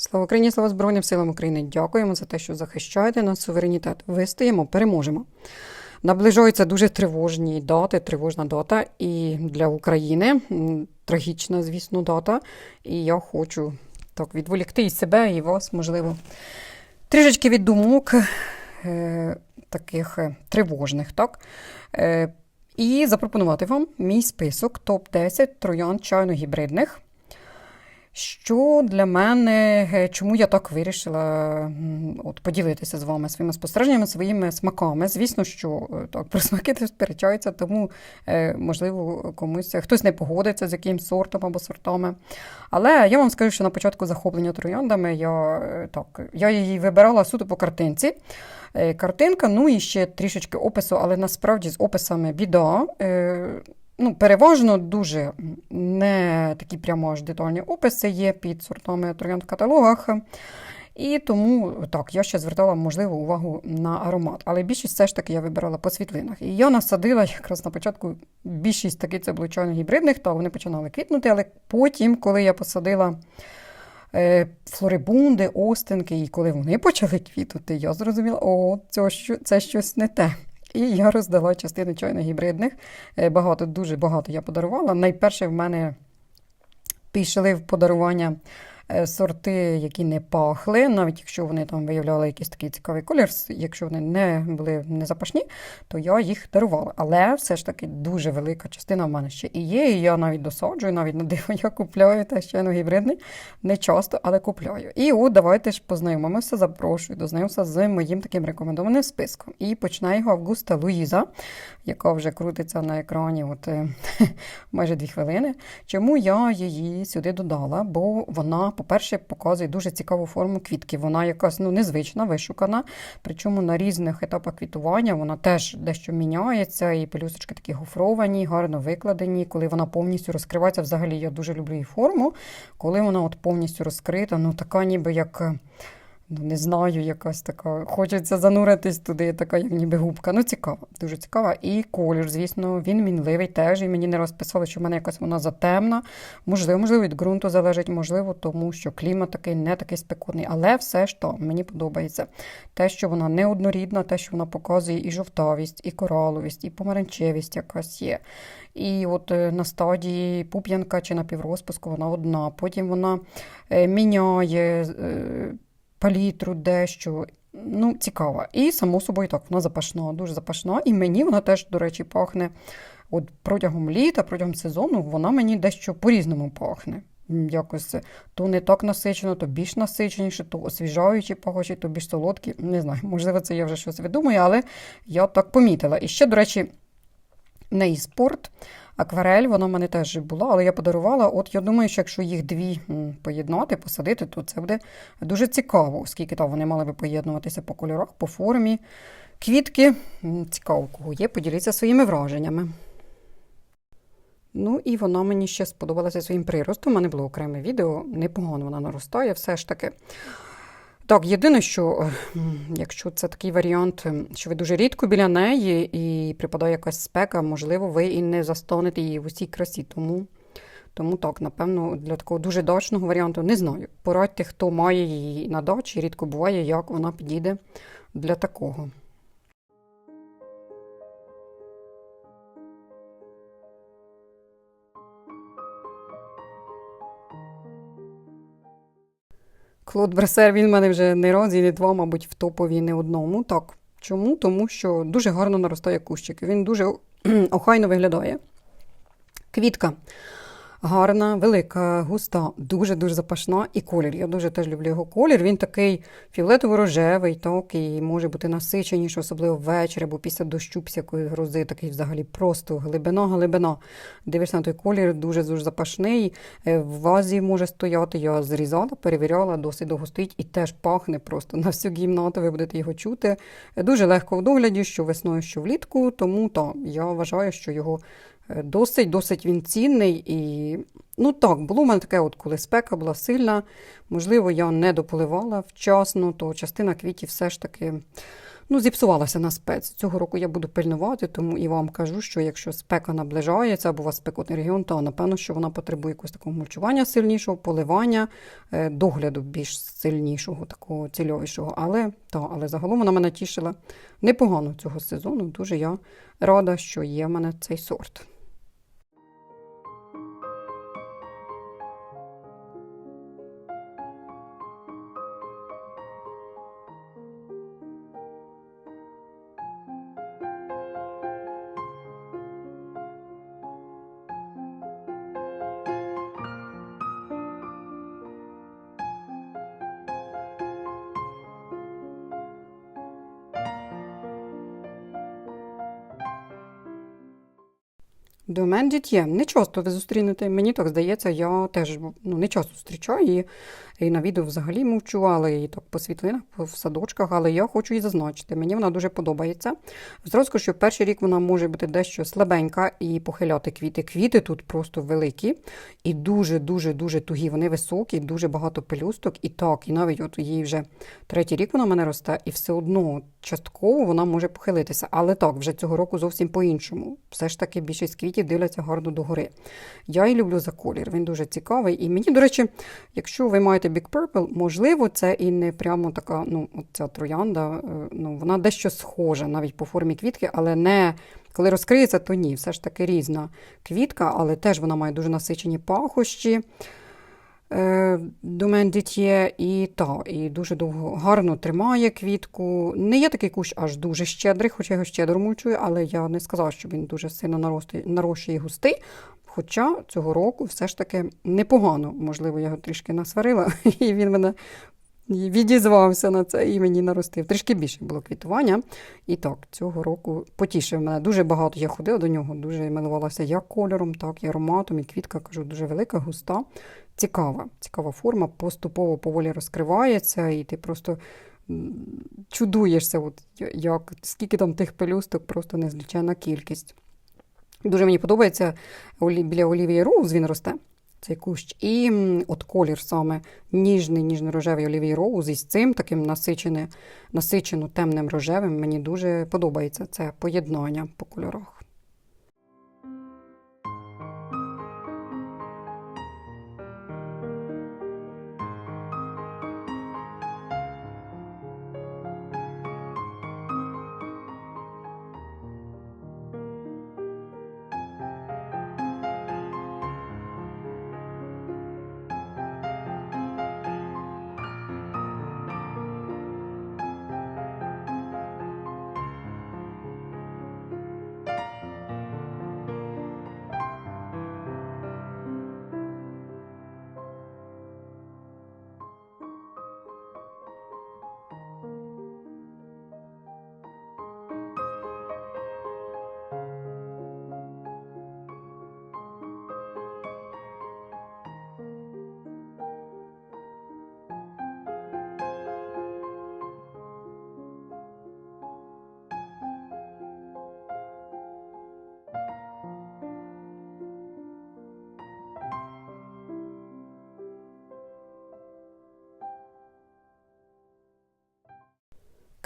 Слава Україні, слава Збройним силам України. Дякуємо за те, що захищаєте наш суверенітет. Вистоїмо, переможемо. Наближаються дуже тривожні дати, тривожна дата і для України. Трагічна, звісно, дата. І я хочу так відволікти і себе, і вас, можливо, трішечки від думок е, таких е, тривожних, так? Е, і запропонувати вам мій список топ-10 троян чайно-гібридних. Що для мене, е, чому я так вирішила от, поділитися з вами своїми спостереженнями, своїми смаками. Звісно, що е, так, про смаки теж сперечаються, тому, е, можливо, комусь хтось не погодиться з якимсь сортом або сортами. Але я вам скажу, що на початку захоплення трояндами я, так, я її вибирала суто по картинці. Картинка, ну і ще трішечки опису, але насправді з описами біда. Ну, переважно дуже не такі прямо аж детальні описи є під сортами троянд в каталогах. І тому так, я ще звертала, можливо, увагу на аромат. Але більшість все ж таки я вибирала по світлинах. І я насадила якраз на початку більшість таки це було чайно гібридних, та вони починали квітнути, але потім, коли я посадила е, флорибунди, остинки, і коли вони почали квітнути, я зрозуміла, о, це, це щось не те. І я роздала частину чайно гібридних. Е, Багато, дуже багато я подарувала. Найперше в мене пішли в подарування сорти, які не пахли, навіть якщо вони там виявляли якийсь такий цікавий колір, якщо вони не були не запашні, то я їх дарувала. Але все ж таки дуже велика частина в мене ще і є. І я навіть досаджую, навіть на диво я купляю теж чайно гібридний. Не часто, але купляю. І от давайте ж познайомимося, запрошую до з моїм таким рекомендованим списком. І починає його Августа Луїза, яка вже крутиться на екрані от, е, майже дві хвилини. Чому я її сюди додала? Бо вона, по-перше, показує дуже цікаву форму квітки. Вона якась ну, незвична, вишукана. Причому на різних етапах квітування вона теж дещо міняється, і пелюсочки такі гофровані, гарно викладені. Коли вона повністю розкривається, взагалі я дуже люблю її форму. Коли вона от повністю розкрита, ну така ніби як. Е, Ну, не знаю, якась така. Хочеться зануритись туди, така, як ніби губка. Ну, цікава, дуже цікава. І колір, звісно, він мінливий теж. І мені не розписали, що в мене якась вона затемна. Можливо, можливо, від ґрунту залежить, можливо, тому що клімат такий не такий спекотний. Але все ж то мені подобається. Те, що вона неоднорідна, те, що вона показує і жовтавість, і кораловість, і помаранчевість якась є. І от е, на стадії пуп'янка чи напіврозпуску вона одна. Потім вона е, міняє. Е, палітру дещо. Ну, цікава. І, само собою, так, вона запашна, дуже запашна. І мені вона теж, до речі, пахне. От протягом літа, протягом сезону, вона мені дещо по-різному пахне. Якось то не так насичено, то більш насиченіше, то освіжаючі пахощі, то більш солодкі. Не знаю, можливо, це я вже щось видумаю, але я так помітила. І ще, до речі, в неї спорт. Акварель, вона в мене теж була, але я подарувала. От я думаю, що якщо їх дві поєднати, посадити, то це буде дуже цікаво, оскільки там вони мали би поєднуватися по кольорах, по формі. Квітки, цікаво, кого є, поділіться своїми враженнями. Ну і вона мені ще сподобалася своїм приростом. У мене було окреме відео, непогано вона наростає, все ж таки. Так, єдине, що е, якщо це такий варіант, е, що ви дуже рідко біля неї і припадає якась спека, можливо, ви і не застанете її в усій красі. Тому, тому так, напевно, для такого дуже дачного варіанту не знаю. Порадьте, хто має її на дачі, рідко буває, як вона підійде для такого. Клод Бресер, він в мене вже не раз і не два, мабуть, в топові не одному. Так. Чому? Тому що дуже гарно наростає кущик. Він дуже охайно виглядає. Квітка гарна, велика, густа, дуже-дуже запашна. І колір. Я дуже теж люблю його колір. Він такий фіолетово-рожевий, так, і може бути насиченіший, особливо ввечері, або після дощу, після якої грози, такий взагалі просто глибина-глибина. Дивишся на той колір, дуже-дуже запашний. Е, В вазі може стояти. Я зрізала, перевіряла, досить довго стоїть і теж пахне просто на всю кімнату, ви будете його чути. Е, Дуже легко в догляді, що весною, що влітку, тому так, я вважаю, що його е, досить, досить він цінний. І ну так, було в мене таке, от коли спека була сильна, можливо, я не дополивала вчасно, то частина квітів все ж таки ну, зіпсувалася на спеці. Цього року я буду пильнувати, тому і вам кажу, що якщо спека наближається або у вас спекотний регіон, то напевно, що вона потребує якогось такого мульчування сильнішого, поливання, е, догляду більш сильнішого, такого цільовішого. Але, та, але загалом вона мене тішила непогано цього сезону. Дуже я рада, що є в мене цей сорт. Домен дітє. Не часто ви зустрінете. Мені так здається, я теж ну, не часто зустрічаю її. І на відео взагалі мовчу, але і так по світлинах, в садочках, але я хочу її зазначити. Мені вона дуже подобається. Зразу що перший рік вона може бути дещо слабенька і похиляти квіти. Квіти тут просто великі і дуже-дуже дуже тугі. Вони високі, дуже багато пелюсток. І так, і навіть от їй вже третій рік вона в мене росте, і все одно частково вона може похилитися. Але так, вже цього року зовсім по-іншому. Все ж таки більшість квітів дивляться гарно догори. Я її люблю за колір, він дуже цікавий. І мені, до речі, якщо ви маєте Big Purple, можливо, це і не прямо така, ну, ця троянда, е, ну, вона дещо схожа навіть по формі квітки, але не коли розкриється, то ні, все ж таки різна квітка, але теж вона має дуже насичені пахощі. Домен дитє і та, і дуже довго гарно тримає квітку. Не є такий кущ аж дуже щедрий, хоча його щедро мучую, але я не сказала, що він дуже сильно нарощує і густий. Хоча цього року все ж таки непогано. Можливо, я його трішки насварила, і він мене відізвався на це і мені наростив. Трішки більше було квітування. І так, цього року потішив мене. Дуже багато я ходила до нього, дуже милувалася як кольором, так і ароматом, і квітка, кажу, дуже велика, густа, цікава. Цікава форма, поступово поволі розкривається, і ти просто чудуєшся, от, як, скільки там тих пелюсток, просто незлічена кількість. Дуже мені подобається біля Олівії Роуз він росте. Цей кущ. І от колір саме ніжний, ніжно-рожевий олівій роуз із цим таким насичене, насичено темним рожевим. Мені дуже подобається це поєднання по кольорах.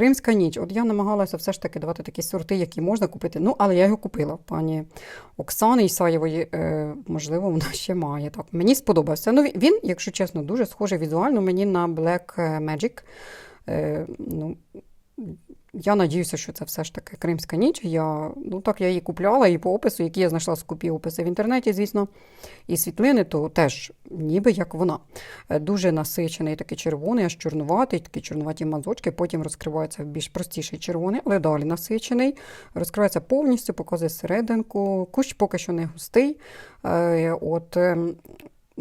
Кримська ніч. От я намагалася все ж таки давати такі сорти, які можна купити. Ну, але я його купила. Пані Оксани Ісаєвої, е, можливо, вона ще має. Так, мені сподобався. Ну, він, якщо чесно, дуже схожий візуально мені на Black Magic. Е, ну, я надіюся, що це все ж таки Кримська ніч. Я, ну так, я її купляла і по опису, які я знайшла скупі описи в інтернеті, звісно, і світлини, то теж ніби як вона. Е, Дуже насичений, такий червоний, аж чорнуватий, такі чорнуваті мазочки, потім розкривається в більш простіший червоний, але далі насичений. Розкривається повністю, показує серединку. Кущ поки що не густий. Е, От, ем,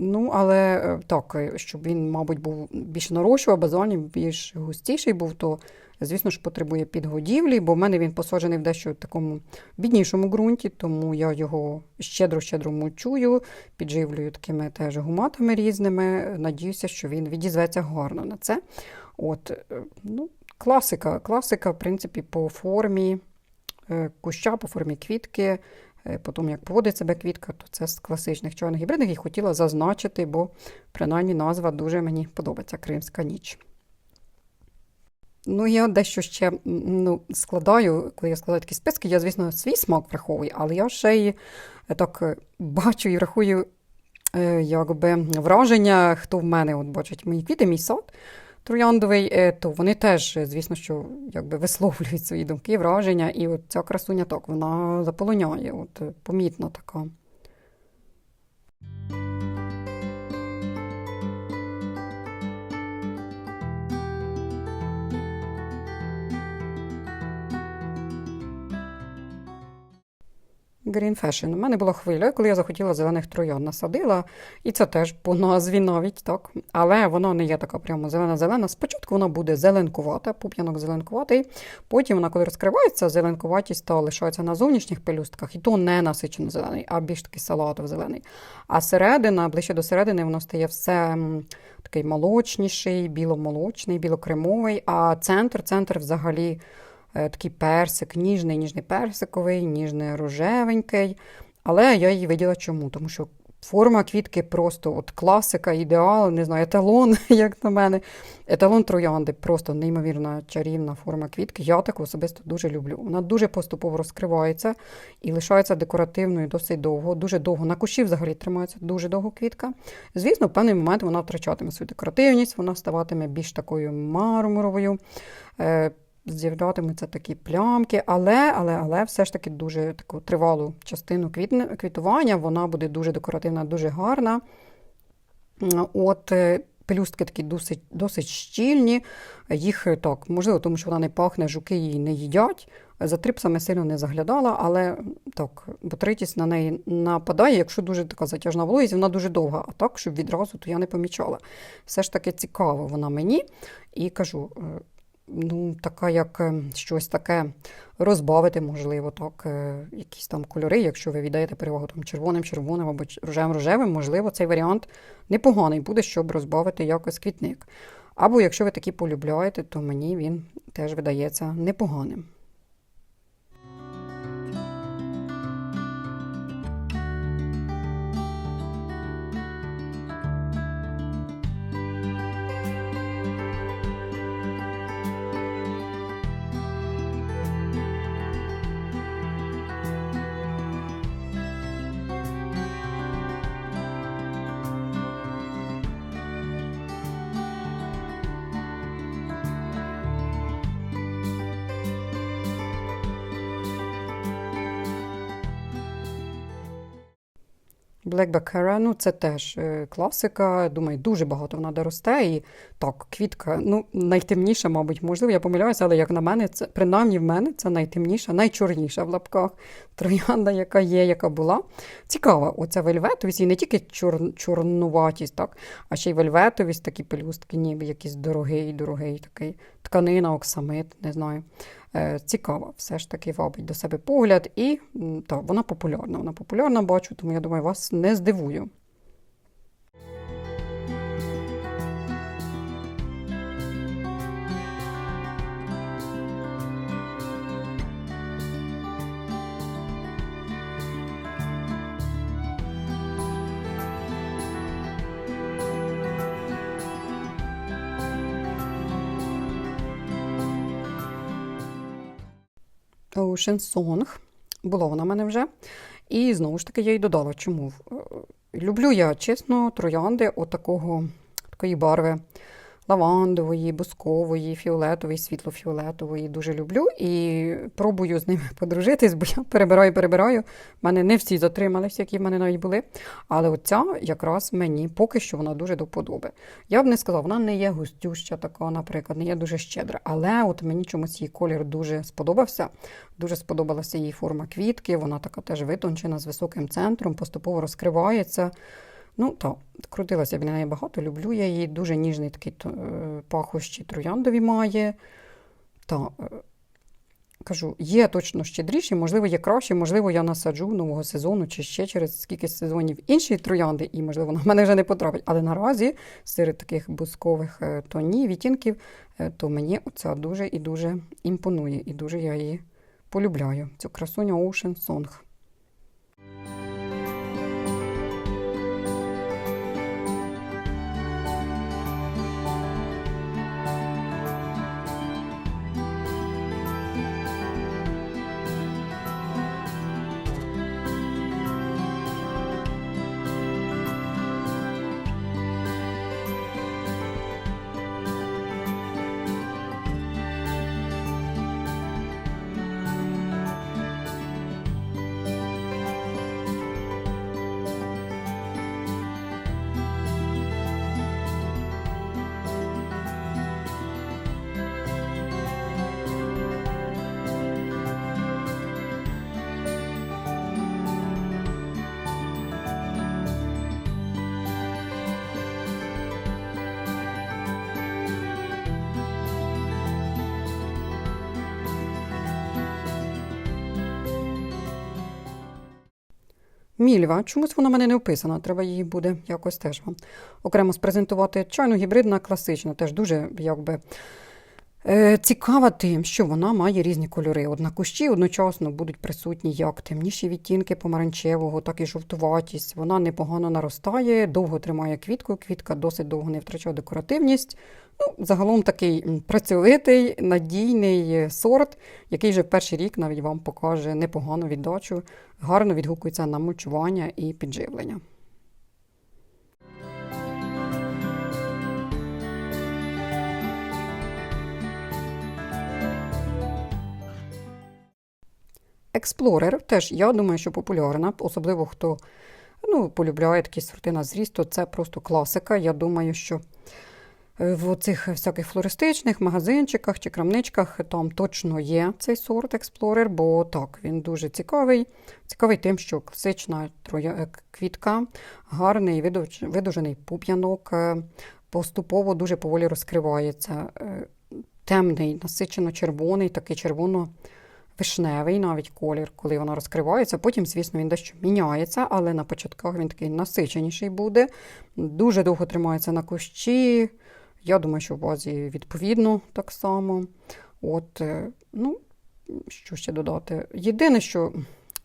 Ну, але е, так, е, щоб він, мабуть, був більш нарощував, базальний, більш густіший був, то, звісно ж, потребує підгодівлі, бо в мене він посаджений в дещо такому біднішому ґрунті, тому я його щедро-щедро мульчую, підживлюю такими теж гуматами різними. Надіюся, що він відізветься гарно на це. От, е, ну, класика, класика, в принципі, по формі куща, по формі квітки. Е, По тому, як поводить себе квітка, то це з класичних чорних гібридних і хотіла зазначити, бо принаймні назва дуже мені подобається Кримська ніч. Ну, я дещо ще ну, складаю, коли я складаю такі списки, я, звісно, свій смак враховую, але я ще й е, так е, бачу і рахую е, якби, враження, хто в мене от бачить мої квіти, мій сад трояндовий, е, то вони теж, е, звісно, що якби висловлюють свої думки, враження. І от ця красуня так, вона заполоняє, от, е, помітна така. Green Fashion. У мене була хвиля, коли я захотіла зелених троян насадила, і це теж по назві навіть так. Але вона не є така прямо зелена-зелена. Спочатку вона буде зеленкувата, пуп'янок зеленкуватий. Потім вона, коли розкривається, зеленкуватість то лишається на зовнішніх пелюстках, і то не насичено зелений, а більш такий салатов зелений. А середина, ближче до середини, воно стає все такий молочніший, біломолочний, білокремовий, а центр, центр взагалі такий персик, ніжний, ніжний персиковий, ніжний рожевенький. Але я її виділа чому? Тому що форма квітки просто от класика, ідеал, не знаю, еталон, як на мене. Еталон троянди, просто неймовірна чарівна форма квітки. Я таку особисто дуже люблю. Вона дуже поступово розкривається і лишається декоративною досить довго. Дуже довго. На кущі взагалі тримається дуже довго квітка. Звісно, в певний момент вона втрачатиме свою декоративність, вона ставатиме більш такою мармуровою. З'являтимуться такі плямки, але але, але все ж таки дуже таку тривалу частину квітування, вона буде дуже декоративна, дуже гарна. От е, пелюстки такі досить досить щільні. Їх е, так, можливо, тому що вона не пахне, жуки її не їдять. За трипсами сильно не заглядала, але так, ботритість на неї нападає, якщо дуже така затяжна вологість, вона дуже довга. А так, щоб відразу, то я не помічала. Все ж таки цікаво вона мені. І кажу, е, ну, така як е, щось таке розбавити, можливо, так, е, якісь там кольори, якщо ви віддаєте перевагу там, червоним, червоним або рожевим рожевим, можливо, цей варіант непоганий буде, щоб розбавити якось квітник. Або якщо ви такі полюбляєте, то мені він теж видається непоганим. Black Baccarat, ну це теж е, класика. Думаю, дуже багато вона доросте. І так, квітка, ну, найтемніша, мабуть, можливо, я помиляюся, але як на мене, це принаймні в мене це найтемніша, найчорніша в лапках троянда, яка є, яка була. Цікава, оця вельветовість, і не тільки чор, чорнуватість, так, а ще й вельветовість, такі пелюстки, ніби якийсь дорогий, дорогий такий тканина, оксамит, не знаю. Е, цікава, все ж таки вабить до себе погляд, і та, вона популярна. Вона популярна, бачу, тому я думаю, вас не здивую. Song. Була вона в мене вже. І знову ж таки я її додала. Чому? Е, Люблю я, чесно, троянди отакого, такої барви лавандової, бускової, фіолетової, світло-фіолетової. Дуже люблю і пробую з ними подружитись, бо я перебираю, перебираю. У мене не всі затрималися, які в мене навіть були. Але оця якраз мені поки що вона дуже до вподоби. Я б не сказала, вона не є густюща така, наприклад, не є дуже щедра. Але от мені чомусь її колір дуже сподобався. Дуже сподобалася її форма квітки. Вона така теж витончена з високим центром, поступово розкривається. Ну, так, крутилася біля неї багато, люблю я її. Дуже ніжний такий е, пахощі трояндові має. Та, е, кажу, є точно щедріші, можливо, є кращі, можливо, я насаджу нового сезону чи ще через скільки сезонів інші троянди, і, можливо, в мене вже не потрапить. Але наразі серед таких бускових е, тонів, відтінків, то мені оця дуже і дуже імпонує, і дуже я її полюбляю. Цю красуню Ocean Song. Мільва. Чомусь вона мене не описана, треба її буде якось теж вам окремо спрезентувати. Чайно гібридна, класична, теж дуже якби. Е, Цікава тим, що вона має різні кольори. От на кущі одночасно будуть присутні як темніші відтінки помаранчевого, так і жовтуватість. Вона непогано наростає, довго тримає квітку. Квітка досить довго не втрачає декоративність. Ну, загалом такий працьовитий, надійний е, сорт, який вже перший рік навіть вам покаже непогану віддачу, гарно відгукується на мульчування і підживлення. Експлорер теж, я думаю, що популярна, особливо хто ну, полюбляє такі сорти на зріст, то це просто класика. Я думаю, що е, в цих всяких флористичних магазинчиках чи крамничках там точно є цей сорт експлорер, бо так, він дуже цікавий. Цікавий тим, що класична е, квітка, гарний видовжений пуп'янок, е, поступово дуже поволі розкривається. Темний, насичено червоний, такий червоно вишневий навіть колір, коли вона розкривається. Потім, звісно, він дещо міняється, але на початках він такий насиченіший буде. Дуже довго тримається на кущі. Я думаю, що в базі відповідно так само. От, е, ну, що ще додати? Єдине, що.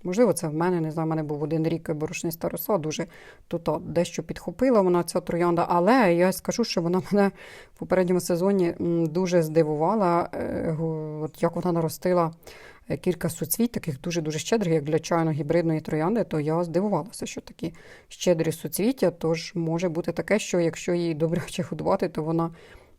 Можливо, це в мене, не знаю, в мене був один рік борошниста роса, дуже тут дещо підхопила вона ця троянда, але я скажу, що вона мене в попередньому сезоні дуже здивувала, е, от як вона наростила кілька суцвіть, таких дуже-дуже щедрих, як для чайно-гібридної троянди, то я здивувалася, що такі щедрі суцвіття. Тож може бути таке, що якщо її добряче годувати, то вона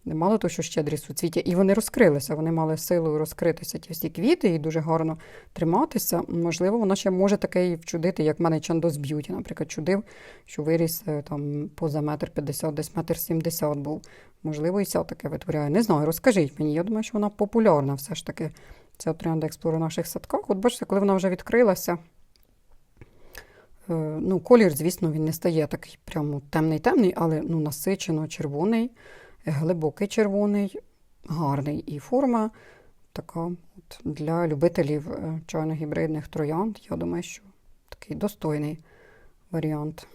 не мало того, що щедрі суцвіття, і вони розкрилися, вони мали силу розкритися ті всі квіти і дуже гарно триматися. Можливо, вона ще може таке і вчудити, як в мене Чандос Б'юті, наприклад, чудив, що виріс е, там поза метр п'ятдесят, десь метр сімдесят був. Можливо, і ця таке витворяє. Не знаю, розкажіть мені. Я думаю, що вона популярна все ж таки. Ця троянда експлору в наших садках. От бачите, коли вона вже відкрилася. е, Ну, колір, звісно, він не стає такий прямо темний-темний, але ну, насичено червоний, глибокий червоний, гарний. І форма така от, для любителів е, чайно-гібридних троянд. Я думаю, що такий достойний варіант.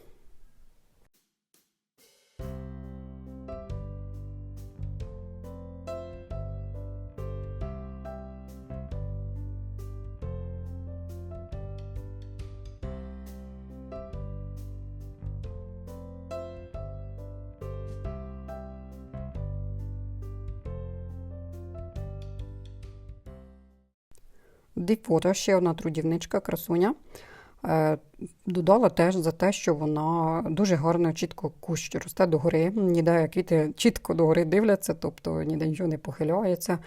Діпота, ще одна трудівничка, красуня. Додала теж за те, що вона дуже гарно, чітко кущ росте догори. Ніде квіти чітко догори дивляться, тобто ніде нічого не похиляється,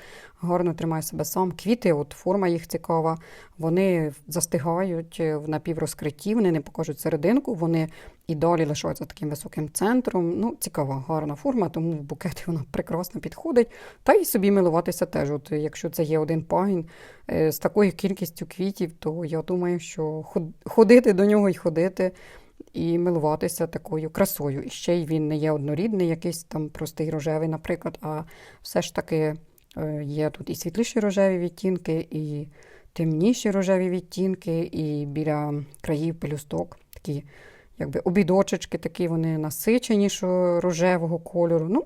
гарно тримає себе сам. Квіти, от форма їх цікава, вони застигають в напіврозкритті, вони не покажуть серединку, вони і далі лишаються таким високим центром. Ну, цікава, гарна форма, тому в букети вона прекрасно підходить. Та й собі милуватися теж. От якщо це є один пагін е, з такою кількістю квітів, то я думаю, що ходити до нього і ходити. І милуватися такою красою. І ще й він не є однорідний, якийсь там простий рожевий, наприклад, а все ж таки е, є тут і світліші рожеві відтінки, і темніші рожеві відтінки, і біля країв пелюсток такі якби обідочечки, такі вони насиченішого рожевого кольору. Ну,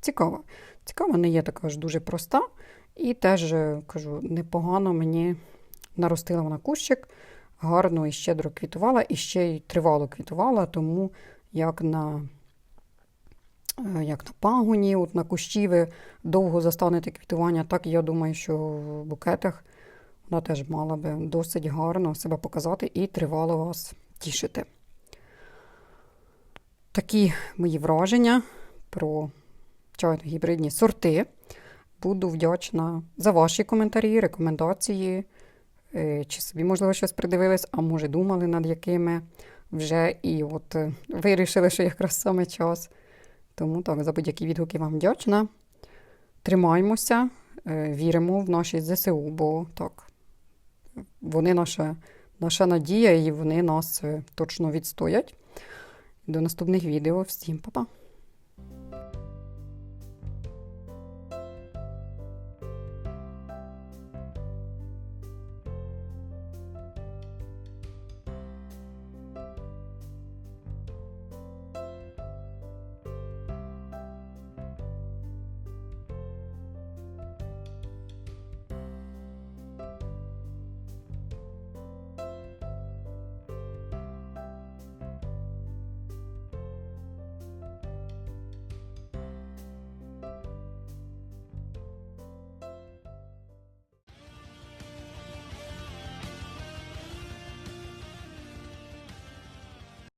цікаво. Цікаво, не є така ж дуже проста. І теж е, кажу, непогано мені наростила вона кущик, гарно і щедро квітувала, і ще й тривало квітувала, тому як на, е, як на пагоні, от на кущі ви довго застанете квітування, так я думаю, що в букетах вона теж мала би досить гарно себе показати і тривало вас тішити. Такі мої враження про чайно-гібридні сорти. Буду вдячна за ваші коментарі, рекомендації. Е, Чи собі, можливо, щось придивились, а може, думали над якими вже і от е, вирішили, що якраз саме час. Тому так, за будь-які відгуки вам вдячна. Тримаймося, е, віримо в наші ЗСУ, бо так, вони наша, наша надія, і вони нас точно відстоять. До наступних відео. Всім па-па!